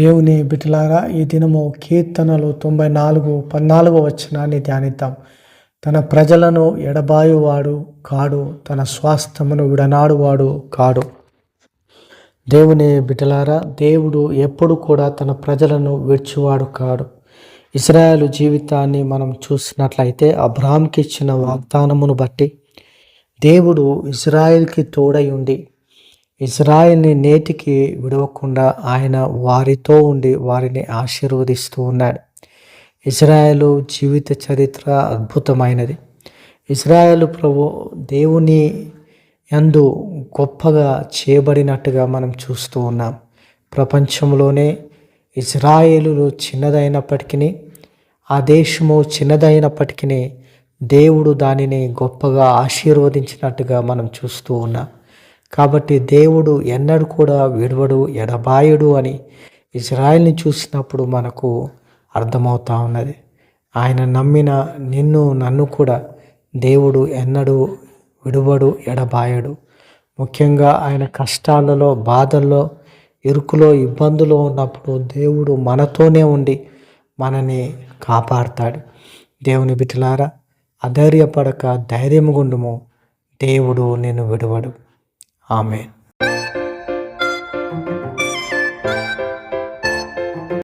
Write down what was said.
దేవుని బిడ్డలారా ఈ దినము కీర్తనలు తొంభై నాలుగు పద్నాలుగో వచనాన్ని ధ్యానిద్దాం. తన ప్రజలను ఎడబాయువాడు కాడు తన స్వాస్థ్యమును విడనాడువాడు కాడు. దేవుని బిడ్డలారా దేవుడు ఎప్పుడు కూడా తన ప్రజలను విడిచివాడు కాడు. ఇస్రాయేలు జీవితాన్ని మనం చూసినట్లయితే అబ్రాహాంకి ఇచ్చిన వాగ్దానమును బట్టి దేవుడు ఇజ్రాయెల్కి తోడై ఉండి ఇజ్రాయిల్ని నేటికి విడవకుండా ఆయన వారితో ఉండి వారిని ఆశీర్వదిస్తూ ఉన్నాడు. ఇజ్రాయెలు జీవిత చరిత్ర అద్భుతమైనది. ఇజ్రాయెల్ ప్రభు దేవుని యందు గొప్పగా చేయబడినట్టుగా మనం చూస్తూ ఉన్నాం. ప్రపంచంలోనే ఇజ్రాయేలు చిన్నదైనప్పటికీ ఆ దేశము చిన్నదైనప్పటికీ దేవుడు దానిని గొప్పగా ఆశీర్వదించినట్టుగా మనం చూస్తూ ఉన్నాం. కాబట్టి దేవుడు ఎన్నడూ కూడా విడవడు ఎడబాయుడు అని ఇజ్రాయెల్ని చూసినప్పుడు మనకు అర్థమవుతా ఉన్నది. ఆయన నమ్మిన నిన్ను నన్ను కూడా దేవుడు ఎన్నడూ విడువడు ఎడబాయడు. ముఖ్యంగా ఆయన కష్టాలలో బాధల్లో ఇరుకులో ఇబ్బందులో ఉన్నప్పుడు దేవుడు మనతోనే ఉండి మనని కాపాడుతాడు. దేవుని బిడ్డలారా అధైర్యపడక ధైర్యం గుండుము. దేవుడు నేను విడవడు. ஆமேன்.